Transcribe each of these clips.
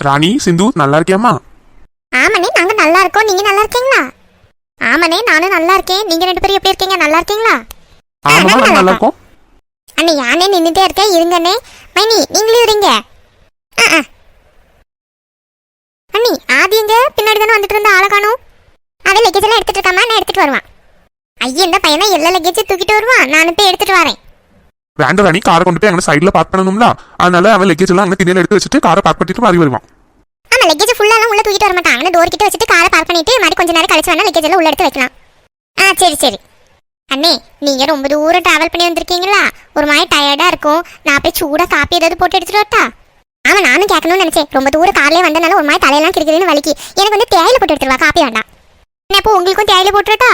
ராணி சிந்து நல்லா இருக்கியாமா ஆமாண்ணே நாங்க நல்லா இருக்கோம் நீங்க நல்லா இருக்கீங்களா ஆமாண்ணே நானும் நல்லா இருக்கேன் நீங்க ரெண்டு பேரும் எப்படி இருக்கீங்க? நல்லா இருக்கீங்களா நாங்க நல்லா இருக்கோம். அண்ணே யானே நின்றுட்டே இருக்கேன் இருங்கண்ணே. மைனி நீங்களும் இருங்க. ஆ, ஆ. அண்ணி ஆதி எங்க? பின்னாடி தானே வந்துட்டு இருந்த ஆளை காணும். அவன் லக்கேஜ் எல்லாம் எடுத்துட்டு இருக்காமா நான் எடுத்துட்டு வருவான். ஐயா இந்த பையனா எல்லா லக்கேஜும் தூக்கிட்டு வருவான். நான் போய் எடுத்துட்டு வரேன். வேண்டாம் ராணி. காரை கொண்டு போய் அங்கே சைடில் பார்க் பண்ணணும்ல. அதனால அவன் லக்கேஜ் எல்லாம் அங்கே திண்ணையில எடுத்து வச்சுட்டு காரை பார்க் பண்ணிட்டு மாறி வருவான். ஆமா லக்கேஜ் ஃபுல்லாலாம் உள்ள தூக்கிட்டு வர மாட்டான் அவனை டோர் கிட்ட வச்சுட்டு காரை பார்க் பண்ணிட்டு மாதிரி கொஞ்ச நேரம் கழிச்சு வேணா லக்கேஜ் எல்லாம் உள்ள எடுத்து வைக்கலாம். ஆ சரி சரி. அண்ணே நீங்க ரொம்ப தூரம் டிராவல் பண்ணி வந்திருக்கீங்களா? ஒரு மாதிரி டயர்டா இருக்கும். நான் போய் சூடா காப்பி ஏதாவது போட்டு எடுத்துட்டு வரட்டா? ஆமா நானும் கேட்கணும்னு நினைச்சேன். ரொம்ப தூரம் கார்லயே வந்தனால ஒரு மாதிரி தலையெல்லாம் கிடைக்கிறதுன்னு வலிக்கு. எனக்கு வந்து தேயிலை போட்டு எடுத்துருவா காப்பி வேண்டாம். என்ன இப்போ உங்களுக்கும் தேயில போட்டுட்டா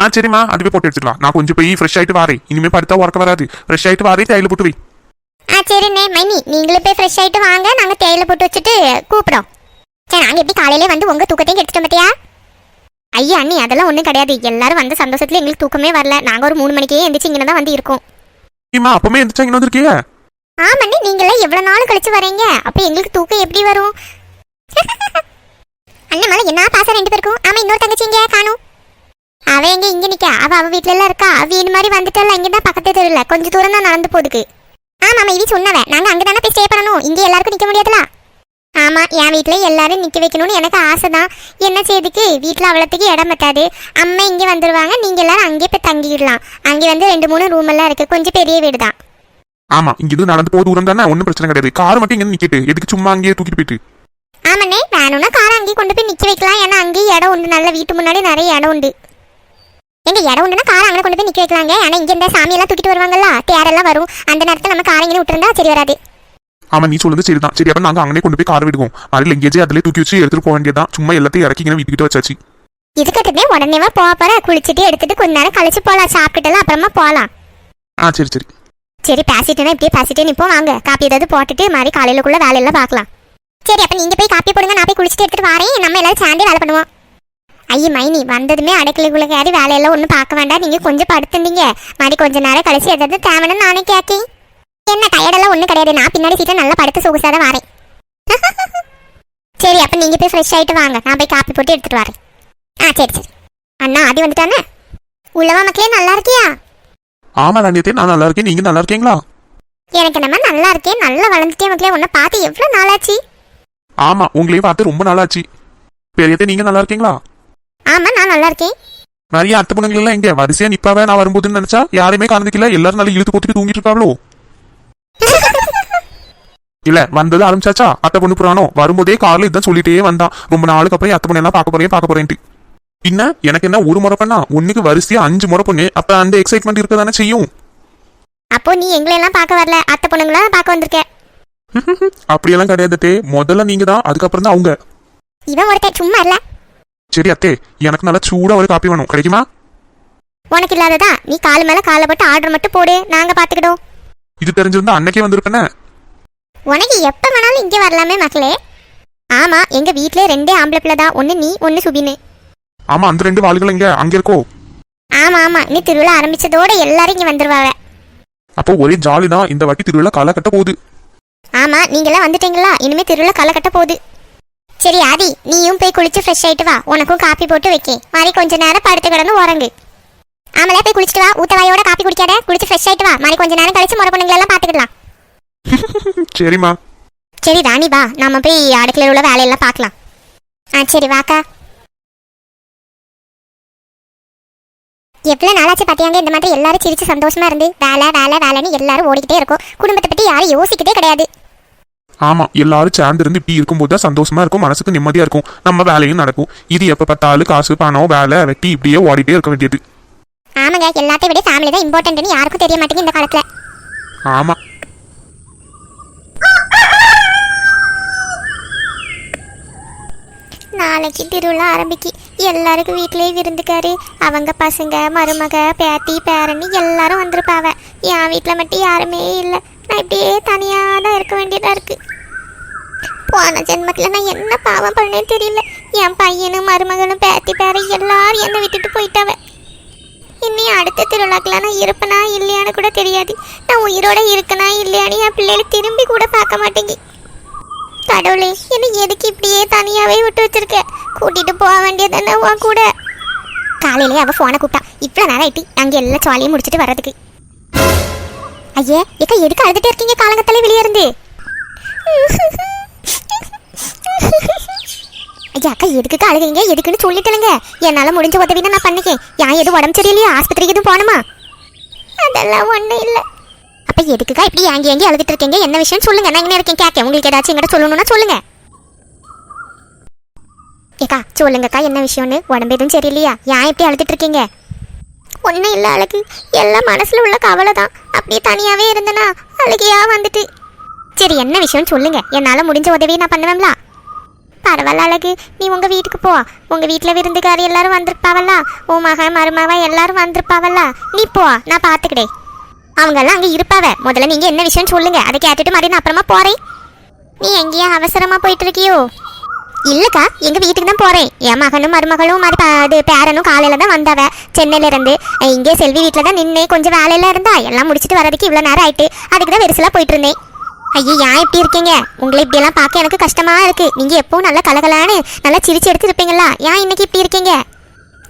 ஆ சரிம்மா. அதுவே போட்டு எடுத்துக்கலாம் நான் கொஞ்சம் போய் ஃப்ரெஷ் ஆயிட்டு வாரேன். இனிமே படுத்தா உறக்க வராது. ஃப்ரெஷ் ஆயிட்டு வரேன் தேயில போட்டு வை. ஆ சரிண்ணே. மைனி நீங்களும் போய் ஃப்ரெஷ் ஆயிட்டு வாங்க. நாங்க தேயிலை போட்டு வச்சுட்டு கூப்பிடும் சரி நாங்க எப்படி காலையிலே வந்து உங்க தூக்கத்தையும் எடுத்துட்டோம் பார்த்தியா ஐயா அண்ணி அதெல்லாம் ஒன்றும் கிடையாது. எல்லாரும் வந்த சந்தோஷத்துல எங்களுக்கு தூக்கமே வரல. நாங்க ஒரு மூணு மணிக்கே எந்திரிச்சு இங்கே தான் வந்து இருக்கோம். அப்பமே எந்திரிச்சா இங்கே வந்திருக்கீங்க ஆமாண்ணே நீங்களாம் எவ்வளவு நாள் கழிச்சு வரீங்க? அப்ப எங்களுக்கு தூக்கம் எப்படி வரும்? அண்ணன் மேல என்ன பாசம் ரெண்டு பேருக்கும்? ஆமா இன்னொரு தங்கச்சி இங்க காணும். அவ எங்க இங்க நிக்க? அவ அவ வீட்ல எல்லாம் இருக்கா? அவ இந்த மாதிரி வந்துட்டால இங்க தான் பக்கத்து தெருல கொஞ்சம் தூரம் தான் நடந்து போதுக்கு ஆமா ஆமா இவி சொன்னவ. நாங்க அங்க தானே போய் ஸ்டே பண்ணணும். இங்க எல்லாருக்கும் நிக்க முடியாதுல. ஆமா என் வீட்ல எல்லாரும் நிக்க வைக்கணும்னு எனக்கு ஆசை தான் என்ன செய்யுதுக்கு வீட்ல அவ்வளோத்துக்கு இடம் பத்தாது. அம்மா இங்க வந்துருவாங்க. நீங்க எல்லாரும் அங்கே போய் தங்கிடலாம். அங்கே வந்து ரெண்டு மூணு ரூம் எல்லாம் இருக்கு. கொஞ்சம் பெரிய வீடு தான் ஆமா இங்க இது நடந்து போக தூரம் தானே? ஒன்றும் பிரச்சனை கிடையாது. கார் மட்டும் இங்க நிக்கிட்டு. எதுக்கு சும்மா அங்கேயே தூக்கிட்டு போயிட்டு? ஆமாண்ணே வேணும்னா காரை அங்கேயே கொண்டு போய் நிக்க வைக்கலாம். ஏன்னா அங்கேயும் இடம் உண்டு. நல்ல வீட்டு முன்னாடி நிறைய இடம் உண்டு. எங்க இடம் உண்டுனா காரை அங்கே கொண்டு போய் நிக்க வைக்கலாங்க. ஆனா இங்க இந்த சாமியெல்லாம் தூக்கிட்டு வருவாங்கல்ல தேரெல்லாம் வரும். அந்த நேரத்துல நம்ம காரை இங்கே விட்டுருந்தா சரி வராது. ஆமா நீ சொல்லுது சரிதான். சரி அப்ப நாங்க அங்கனே கொண்டு போய் கார் விடுவோம். அது லெங்கேஜே அதிலே தூக்கி வச்சு எடுத்துட்டு போக வேண்டியதான் சும்மா எல்லாத்தையும் இறக்கி இங்கே வீட்டுக்கிட்ட வச்சாச்சு. இதுக்கிட்டே உடனேவா போக போற. குளிச்சுட்டு எடுத்துட்டு கொஞ்ச நேரம் கழிச்சு போலாம். சாப்பிட்டுட்டுலாம் அப்புறமா போலாம். ஆ சரி சரி. சரி பேசிட்டேன்னா இப்படியே பேசிட்டே நிப்போம். வாங்க காப்பி ஏதாவது போட்டுட்டு மாதிரி காலையிலக்குள்ள வேலையெல்லாம் பார்க்கலாம். சரி அப்ப நீங்க போய் காப்பி போடுங்க. நான் போய் குளிச்சுட்டு எடுத்துட்டு வரேன். நம்ம எல்லாரும் சேர்ந்தே வேலை பண்ணுவோம். ஐயே மைனி வந்ததுமே அடைக்கலுக்குள்ள கேரி வேலையெல்லாம் ஒன்றும் பார்க்க வேண்டாம். நீங்க கொஞ்சம் படுத்துந்தீங்க மாதிரி கொஞ்ச நேரம் கழிச்சு எதாவது தேவைன்னு நானே கேட்கேன் என்ன டயர்டெல்லாம் ஒன்றும் கிடையாது. நான் பின்னாடி சீட்டை நல்லா படுத்து சொகுசாக தான் வரேன். சரி அப்ப நீங்க போய் ஃப்ரெஷ் ஆயிட்டு வாங்க. நான் போய் காப்பி போட்டு எடுத்துட்டு வரேன். ஆ சரி சரி. அண்ணா ஆதி வந்துட்டானே? உள்ளவா மக்களே நல்லா இருக்கியா? ஆமா ராணியத்தே நான் நல்லா இருக்கேன். நீங்க நல்லா இருக்கீங்களா? எனக்கு நம்ம நல்லா இருக்கேன். நல்லா வளர்ந்துட்டே மக்களே. உன்னை பார்த்து எவ்வளோ நாளாச்சு? ஆமா உங்களையும் பார்த்து ரொம்ப நாளாச்சு. பெரியத்தே நீங்க நல்லா இருக்கீங்களா? ஆமா நான் நல்லா இருக்கேன். நிறைய அத்தை பொண்ணுங்க எல்லாம் எங்க? வரிசையா நிப்பாவே நான் வரும்போதுன்னு நினைச்சா யாருமே காணதுக்கில்ல எல்லாரும் நல்லா இழுத்து போட்டுட்டு தூங்கிட்டு இருக்காங்களோ? இல்ல வந்தது ஆரம்பிச்சாச்சா? அத்தை பொண்ணு புறானோ வரும்போதே கார்ல இதான் சொல்லிட்டே வந்தான் ரொம்ப நாளுக்கு அப்புறம் அத்தை பொண்ணு எல்லாம் பார்க்க போறேன் பார்க்க போறேன்ட்டு. பின்ன எனக்கு என்ன ஒரு முறை பண்ணா? ஒண்ணுக்கு வரிசையா அஞ்சு முறை பொண்ணு. அப்ப அந்த எக்ஸைட்மெண்ட் இருக்க தானே செய்யும்? அப்போ நீ எங்களெல்லாம் பார்க்க வரல? அத்தை பொண்ணுங்களா பார்க்க வந்திருக்க? அப்படியெல்லாம் கிடையாது முதல்ல நீங்க தான் அதுக்கப்புறம் தான் அவங்க. இவன் ஒருத்தன் சும்மா இல்ல. சரி அத்தே எனக்கு நல்லா சூடா ஒரு காப்பி வேணும். கிடைக்குமா? உனக்கு இல்லாததா நீ கால் மேல காலை போட்டு ஆர்டர் மட்டும் போடு. நாங்க பாத்துக்கிடுவோம். இது தெரிஞ்சிருந்தா அன்னைக்கே வந்திருப்பேனே. உனக்கு எப்ப வேணாலும் இங்க வரலாமே மக்களே. ஆமா எங்க வீட்ல ரெண்டே ஆம்பளை பிள்ளை தான். ஒன்னு நீ ஒன்னு சுபின்னு. ஆமா அந்த ரெண்டு வாளுகள் எங்க அங்க இருக்கோ? ஆமா ஆமா. நீ திருவிழா ஆரம்பிச்சதோட எல்லாரும் இங்க வந்துருவாங்க. அப்போ ஒரே ஜாலி தான் இந்த வாட்டி திருவிழா கால கட்ட போகுது. ஆமா நீங்களாம் வந்துட்டீங்களா? இனிமே திருவிழா களை கட்ட போகுது. சரி ஆதி நீயும் போய் குளிச்சு ஃப்ரெஷ் ஆயிட்டு வா. உனக்கும் காப்பி போட்டு வைக்கேன். மாதிரி கொஞ்ச நேரம் படுத்து கிடந்து உறங்கு. ஆமலே போய் குளிச்சுட்டு வா. ஊத்தவாயோட காப்பி குடிக்காத. குளிச்சு ஃப்ரெஷ் ஆயிட்டு வா. மாதிரி கொஞ்ச நேரம் கழிச்சு முறை பொண்ணுங்களெல்லாம் பாத்துக்கலாம் சரிம்மா. சரி ராணி வா. நாம போய் அடுக்கலையில் உள்ள வேலையெல்லாம் பார்க்கலாம். ஆ சரி வாக்கா. எவ்வளோ நாளாச்சு பார்த்தியாங்க இந்த மாதிரி எல்லாரும் சிரிச்சு சந்தோஷமா இருந்து வேலை வேலை வேலைன்னு எல்லாரும் ஓடிக்கிட்டே இருக்கும். குடும்பத்தை பற்றி யாரும் யோசிக்கதே கிடையாது. ஆமா எல்லாரும் சேர்ந்து இருந்து இப்படி இருக்கும்போது தான் சந்தோஷமா இருக்கும் மனசுக்கு நிம்மதியா இருக்கும். நம்ம வேலையும் நடக்கும். இது எப்ப பார்த்தாலும் காசு பணம் வேலை வெட்டி இப்படியே ஓடிட்டே இருக்க வேண்டியது. ஆமாங்க எல்லாத்தையும் விட ஃபேமிலி தான் இம்பார்ட்டன்ட்னு யாருக்கும் தெரிய மாட்டேங்குது இந்த காலத்துல. ஆமா. நாளைக்கு திருவிழா ஆரம்பிக்கு. எல்லாருக்கும் வீட்லயே விருந்துக்காரு. அவங்க பசங்க மருமக பேத்தி பேரன்னு எல்லாரும் வந்திருப்பாவ. என் வீட்டில் மட்டும் யாருமே இல்லை. நான் இப்படியே தனியாக தான் இருக்க வேண்டியதாக இருக்குது போன ஜென்மத்தில் நான் என்ன பாவம் பண்ணேன்னு தெரியல. என் பையனும் மருமகனும் பேத்தி பேரன் எல்லாரும் என்னை விட்டுட்டு போயிட்டாவ. இனி அடுத்த திருவிழாக்கெல்லாம் நான் இருப்பேனா இல்லையான்னு கூட தெரியாது. நான் உயிரோட இருக்கனா இல்லையான்னு என் பிள்ளைகளை திரும்பி கூட பார்க்க மாட்டேங்கி. கடவுளே என்னை எதுக்கு இப்படியே தனியாகவே விட்டு வச்சிருக்க? கூட்டிட்டு போக வேண்டியதானே உன் கூட? காலையிலே அவள் ஃபோனை கூப்பிட்டா. இவ்வளோ நேரம் ஆகிட்டு அங்கே எல்லா சுவாலையும் முடிச்சுட்டு வர்றதுக்கு. ஐயே ஏக்கா எதுக்கு அழுதுட்டு இருக்கீங்க? காலங்கத்தாலே வெளியே இருந்து. ஐயா அக்கா எதுக்கு அழுகிறீங்க? எதுக்குன்னு சொல்லிட்டேங்க என்னால முடிஞ்ச உதவினா நான் பண்ணிக்கேன் ஏன் எதுவும் உடம்பு சரியில்லையா? ஆஸ்பத்திரிக்கு எதுவும் போகணுமா? அதெல்லாம் ஒன்றும் இல்லை. அப்ப எதுக்குக்கா இப்படி ஏங்கி ஏங்கி அழுதுட்டு இருக்கீங்க? என்ன விஷயம்? சொல்லுங்க. நான் இங்கே இருக்கேன். கேட்க உங்களுக்கு ஏதாச்சும் எங்கிட்ட சொல்லணும்னா சொல்லுங்க. ஏக்கா சொல்லுங்கக்கா என்ன விஷயம்னு? உடம்பு எதுவும் சரியில்லையா? ஏன் இப்படி அழுதுட்டு இருக்கீங்க? ஒன்றும் இல்லை அழகு. எல்லாம் மனசில் உள்ள கவலை தான் அப்படியே தனியாகவே இருந்தனா அழகியா வந்துட்டு. சரி என்ன விஷயம்னு சொல்லுங்க. என்னால் முடிஞ்ச உதவியை நான் பண்ணுவேன்ல. பரவாயில்ல அழகு. நீ உங்கள் வீட்டுக்கு போ. உங்கள் வீட்டில் விருந்துக்காரி எல்லாரும் வந்திருப்பாவல்ல. உன் மகன் மருமவ எல்லாரும் வந்திருப்பாவல்ல. நீ போ. நான் பார்த்துக்கிடே அவங்கெல்லாம் அங்கே இருப்பாவ. முதல்ல நீங்கள் என்ன விஷயம்னு சொல்லுங்க. அதை கேட்டுட்டு மாதிரி நான் அப்புறமா போகிறேன் நீ எங்கேயா அவசரமா போயிட்டு இருக்கியோ? இல்லக்கா எங்க வீட்டுக்கு தான் போறேன். என் மகனும் மருமகளும் மாதிரி அது பேரனும் காலையில தான் வந்தாவ. சென்னையில இருந்து. இங்கே செல்வி வீட்டில் தான் நின்னே. கொஞ்சம் வேலையில இருந்தா எல்லாம் முடிச்சிட்டு வரதுக்கு இவ்வளவு நேரம் ஆயிட்டு. அதுக்கு தான் வெரிசலா போயிட்டு இருந்தேன் ஐயோ ஏன் இப்படி இருக்கீங்க? உங்களை இப்படி எல்லாம் பார்க்க எனக்கு கஷ்டமா இருக்கு. நீங்க எப்பவும் நல்லா கலகலான்னு நல்லா சிரிச்சு எடுத்து இருப்பீங்களா ஏன் இன்னைக்கு இப்படி இருக்கீங்க?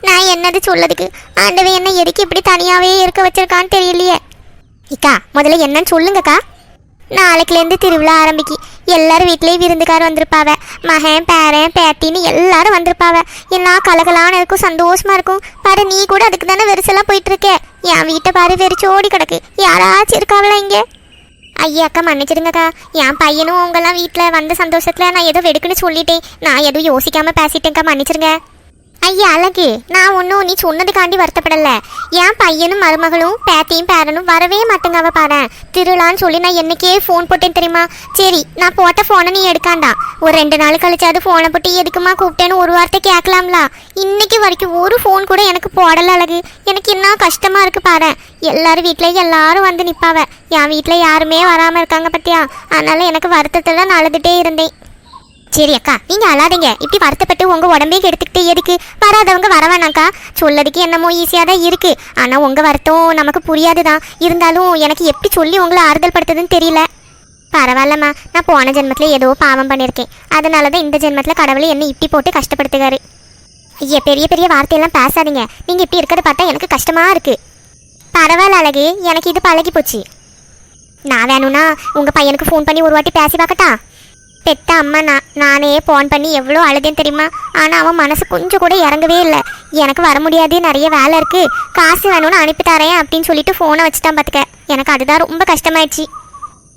நான் என்னது சொல்லதுக்கு ஆண்டவை என்ன எதுக்கு இப்படி தனியாவே இருக்க வச்சிருக்கான்னு தெரியலையே. இக்கா முதல்ல என்னன்னு சொல்லுங்கக்கா. நாளைக்குலேருந்து திருவிழா ஆரம்பிக்கு. எல்லாரும் வீட்லேயும் விருந்துக்கார் வந்திருப்பாவ. மகன் பேரன் பேத்தின்னு எல்லாரும் வந்திருப்பாவ. எல்லாம் கலகலான்னு இருக்கும் சந்தோஷமா இருக்கும். பாரு நீ கூட அதுக்கு தானே வெரிசலா போயிட்டு இருக்க என் வீட்டை பாரு வெறிச்சோடி கிடக்கு. யாராச்சும் இருக்காவளா இங்கே? ஐயா அக்கா மன்னிச்சிடுங்கக்கா. என் பையனும் உங்கெல்லாம் வீட்டில் வந்த சந்தோஷத்தில் நான் ஏதோ வெடுக்குன்னு சொல்லிட்டேன். நான் எதுவும் யோசிக்காமல் பேசிட்டேங்க்கா மன்னிச்சிருங்க ஐயா அழகு. நான் ஒன்றும் நீ சொன்னதுக்காண்டி வருத்தப்படல. என் பையனும் மருமகளும் பேத்தியும் பேரனும் வரவே மாட்டேங்க அவ பாரு திருவிழான்னு சொல்லி நான் என்னைக்கே ஃபோன் போட்டேன் தெரியுமா? சரி நான் போட்ட ஃபோனை நீ எடுக்காண்டா. ஒரு ரெண்டு நாள் கழிச்சாது ஃபோனை போட்டு எதுக்குமா கூப்பிட்டேன்னு ஒரு வார்த்தை கேட்கலாம்ல? இன்னைக்கு வரைக்கும் ஒரு ஃபோன் கூட எனக்கு போடல அழகு. எனக்கு என்ன கஷ்டமாக இருக்கு பாரு எல்லாரும் வீட்டில் எல்லாரும் வந்து நிற்பாவ என் வீட்டில் யாருமே வராமல் இருக்காங்க பத்தியா? அதனால எனக்கு வருத்தத்தில் தான் நான் இருந்தேன். சரி அக்கா நீங்க அழாதீங்க. இப்படி வருத்தப்பட்டு உங்க உடம்பே கெடுத்துக்கிட்டு எதுக்கு? வராதவங்க வரவேணாக்கா சொல்லதுக்கு என்னமோ ஈஸியா தான் இருக்கு. ஆனா உங்க வருத்தம் நமக்கு புரியாதுதான். இருந்தாலும் எனக்கு எப்படி சொல்லி உங்களை ஆறுதல் படுத்துதுன்னு தெரியல. பரவாயில்லம்மா நான் போன ஜென்மத்தில் ஏதோ பாவம் பண்ணியிருக்கேன். அதனால தான் இந்த ஜென்மத்தில் கடவுளை என்னை இப்படி போட்டு கஷ்டப்படுத்துகாரு. ஐயா பெரிய பெரிய வார்த்தையெல்லாம் பேசாதீங்க. நீங்க இப்படி இருக்கிறத பார்த்தா எனக்கு கஷ்டமா இருக்கு. பரவாயில்ல அழகு எனக்கு இது பழகி போச்சு நான் வேணும்னா உங்க பையனுக்கு ஃபோன் பண்ணி ஒரு வாட்டி பேசி பார்க்கட்டா? பெத்த அம்மா நான் நானே ஃபோன் பண்ணி எவ்வளோ அழுதேன் தெரியுமா? ஆனால் அவன் மனசு கொஞ்சம் கூட இறங்கவே இல்லை. எனக்கு வர முடியாது நிறைய வேலை இருக்குது காசு வேணும்னு அனுப்பி தரேன் அப்படின்னு சொல்லிட்டு ஃபோனை வச்சுட்டான் பார்த்துக்க எனக்கு அதுதான் ரொம்ப கஷ்டமாயிடுச்சு.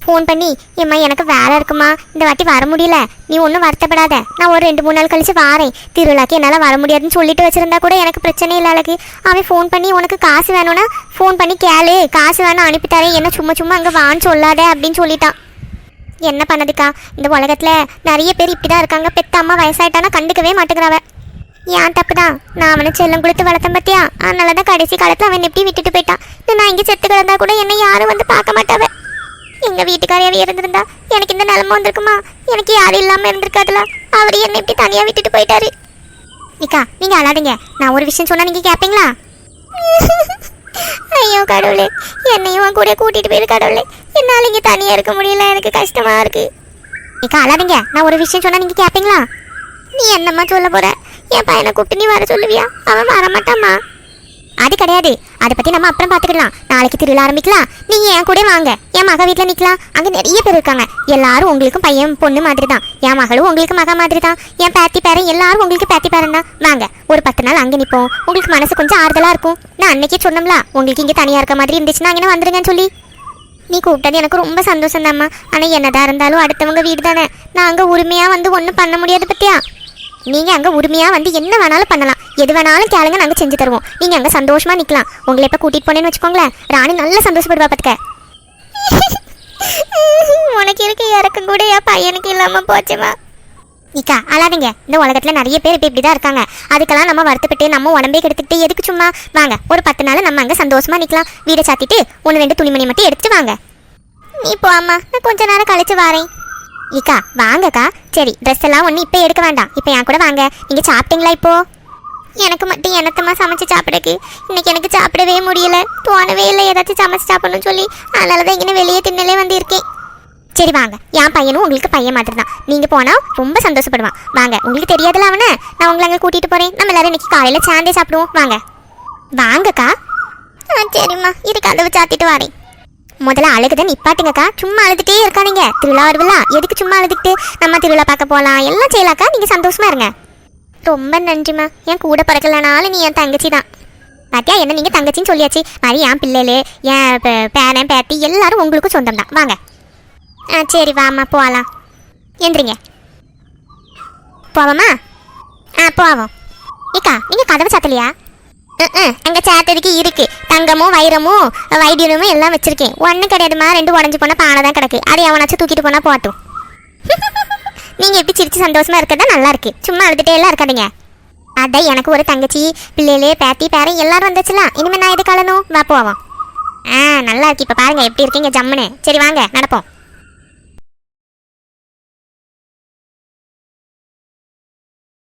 ஃபோன் பண்ணி ஏம்மா எனக்கு வேலை இருக்குமா? இந்த வாட்டி வர முடியல. நீ ஒன்றும் வருத்தப்படாத. நான் ஒரு ரெண்டு மூணு நாள் கழிச்சு வாரேன். திருவிழாக்கு என்னால் வர முடியாதுன்னு சொல்லிட்டு வச்சுருந்தா கூட எனக்கு பிரச்சனை இல்லை அழகு. அவன் ஃபோன் பண்ணி உனக்கு காசு வேணும்னா ஃபோன் பண்ணி கேளு. காசு வேணும் அனுப்பி தரேன். என்ன சும்மா சும்மா அங்கே வான்னு சொல்லாத அப்படின்னு சொல்லிட்டான். என்ன பண்ணதுக்கா? இந்த உலகத்தில் நிறைய பேர் இப்படி தான் இருக்காங்க. பெத்த அம்மா வயசாயிட்டானா கண்டுக்கவே மாட்டேங்கிறவ. ஏன் தப்பு தான் நான் அவனை செல்லம் கொடுத்து வளர்த்தேன் பத்தியா? அதனால தான் கடைசி காலத்தில் அவன் எப்படி விட்டுட்டு போயிட்டான். இது நான் இங்கே செத்து கிடந்தா கூட என்னை யாரும் வந்து பார்க்க மாட்டாவ. எங்கள் வீட்டுக்காரையாவே இருந்திருந்தா எனக்கு இந்த நிலமை வந்திருக்குமா? எனக்கு யாரும் இல்லாமல் இருந்திருக்காதுல. அவர் என்னை இப்படி தனியாக விட்டுட்டு போயிட்டாரு. நிக்கா நீங்கள் அழாதீங்க. நான் ஒரு விஷயம் சொன்னால் நீங்கள் கேட்பீங்களா ஐயோ கடவுளே. என்னையும் கூட கூட்டிட்டு போயிரு கடவுளே. என்னால இங்க தனியா இருக்க முடியல. எனக்கு கஷ்டமா இருக்கு. நிக்கா அழாதீங்க. நான் ஒரு விஷயம் சொன்னா நீங்க கேப்பீங்களா? நீ என்னம்மா சொல்ல போற? என் பையனை கூப்பிட்டு நீ வர சொல்லுவியா? அவன் வர மாட்டாம்மா அது கிடையாது. அதை பத்தி நம்ம அப்புறம் பாத்துக்கலாம் நாளைக்கு திருவிழா ஆரம்பிக்கலாம். நீங்க என் கூட வாங்க. என் மக வீட்டில் நிக்கலாம். அங்க நிறைய பேர் இருக்காங்க. எல்லாரும் உங்களுக்கும் பையன் பொண்ணு மாதிரி தான் என் மகளும் உங்களுக்கு மக மாதிரி தான் என் பேத்தி பேரன் எல்லாரும் உங்களுக்கு பேத்தி பேரன் தான். வாங்க ஒரு பத்து நாள் அங்க நிப்போம். உங்களுக்கு மனசு கொஞ்சம் ஆறுதலா இருக்கும். நான் அன்னைக்கே சொன்னோம்ல உங்களுக்கு இங்க தனியா இருக்க மாதிரி இருந்துச்சுன்னா அங்கே வந்துருங்கன்னு சொல்லி. நீ கூப்பிட்டது எனக்கு ரொம்ப சந்தோஷம் தாம்மா ஆனால் என்னதான் இருந்தாலும் அடுத்தவங்க வீடு தானே. நான் அங்கே உரிமையாக வந்து ஒன்றும் பண்ண முடியாது பத்தியா? நீங்கள் அங்கே உரிமையாக வந்து என்ன வேணாலும் பண்ணலாம். எது வேணாலும் கேளுங்க நாங்கள் செஞ்சு தருவோம். நீங்கள் அங்கே சந்தோஷமாக நிற்கலாம் உங்களை இப்போ கூட்டிகிட்டு போனேன்னு வச்சுக்கோங்களேன். ராணி நல்லா சந்தோஷப்படுவா பார்த்துக்க உனக்கு இருக்க இறக்கம் கூட? என் பையனுக்கு இல்லாமல் போச்சுமா? நிக்கா அழாதீங்க. இந்த உலகத்தில் நிறைய பேர் இப்படி இப்படி தான் இருக்காங்க. அதுக்கெல்லாம் நம்ம வருத்தப்பட்டு நம்ம உடம்பே கெடுத்துக்கிட்டு எதுக்கு சும்மா? வாங்க ஒரு பத்து நாள் நம்ம அங்கே சந்தோஷமாக நிற்கலாம் வீடை சாத்திட்டு ஒன்று ரெண்டு துணிமணி மட்டும் எடுத்துட்டு வாங்க. நீ போ அம்மா. நான் கொஞ்ச நேரம் கழிச்சு வரேன். இக்கா வாங்கக்கா. சரி ட்ரெஸ் எல்லாம் ஒன்று இப்போ எடுக்க வேண்டாம். இப்போ என் கூட வாங்க. நீங்கள் சாப்பிட்டீங்களா இப்போது எனக்கு மட்டும் எனத்தமாக சமைச்சு சாப்பிடக்கு இன்னைக்கு எனக்கு சாப்பிடவே முடியல. தோணவே இல்லை. ஏதாச்சும் சமைச்சு சாப்பிடணும்னு சொல்லி அதனால தான் இங்கே வெளியே தின்னலே வந்திருக்கேன். சரி வாங்க. என் பையனும் உங்களுக்கு பையன் மாதிரி தான் நீங்கள் போனால் ரொம்ப சந்தோஷப்படுவான். வாங்க உங்களுக்கு தெரியாதுல அவனை? நான் உங்களை அங்கே கூட்டிகிட்டு போகிறேன் நம்ம எல்லாரும் இன்னைக்கு காலையில் சாந்தே சாப்பிடுவோம். வாங்க. வாங்கக்கா. ஆ சரிம்மா. இரு கதவு சாத்திட்டு வரேன். முதல்ல அழுகுத நிப்பாட்டுங்கக்கா. சும்மா அழுதுகிட்டே இருக்கானுங்க திருவிழா வருவில்ல எதுக்கு சும்மா அழுதுகிட்டு? நம்ம திருவிழா பார்க்க போகலாம் எல்லாம் செய்யலாக்கா. நீங்கள் சந்தோஷமா இருங்க. ரொம்ப நன்றிம்மா. என் கூட பிறக்கலனாலும் நீ என் தங்கச்சி தான் பாத்தியா என்ன நீங்க தங்கச்சின்னு சொல்லியாச்சு. மாதிரி என் பிள்ளைகளு என் பேரன் பேத்தி எல்லாரும் உங்களுக்கும் சொந்தம் தான் வாங்க. ஆ சரி வாம்மா போகலாம் எந்திரிங்க. போவோமா? ஆ போவோம். ஏக்கா நீங்க கதவு சாத்தலையா? ம் அங்கே சாத்ததுக்கு இருக்கு. தங்கமும் வைரமும் வைத்தியமும் எல்லாம் வச்சிருக்கேன். ஒன்றும் கிடையாதுமா ரெண்டு உடஞ்சி போன பானை தான் கிடக்கு. அதை எவனாச்சும் தூக்கிட்டு போனால் போட்டும் நீங்க எப்படி சிரிச்சு சந்தோஷமா இருக்கிறதா நல்லா இருக்கு. சும்மா அழுதுட்டே எல்லாம் இருக்காதீங்க. அதான் எனக்கு ஒரு தங்கச்சி பிள்ளைகளே பேத்தி பேரன் எல்லாரும் வந்துச்சுலாம் இனிமே நான் எது கலனும் வா போவோம். ஆ நல்லா இருக்கு. இப்போ பாருங்க எப்படி இருக்கீங்க? ஜம்முன்னு. சரி வாங்க நடப்போம்.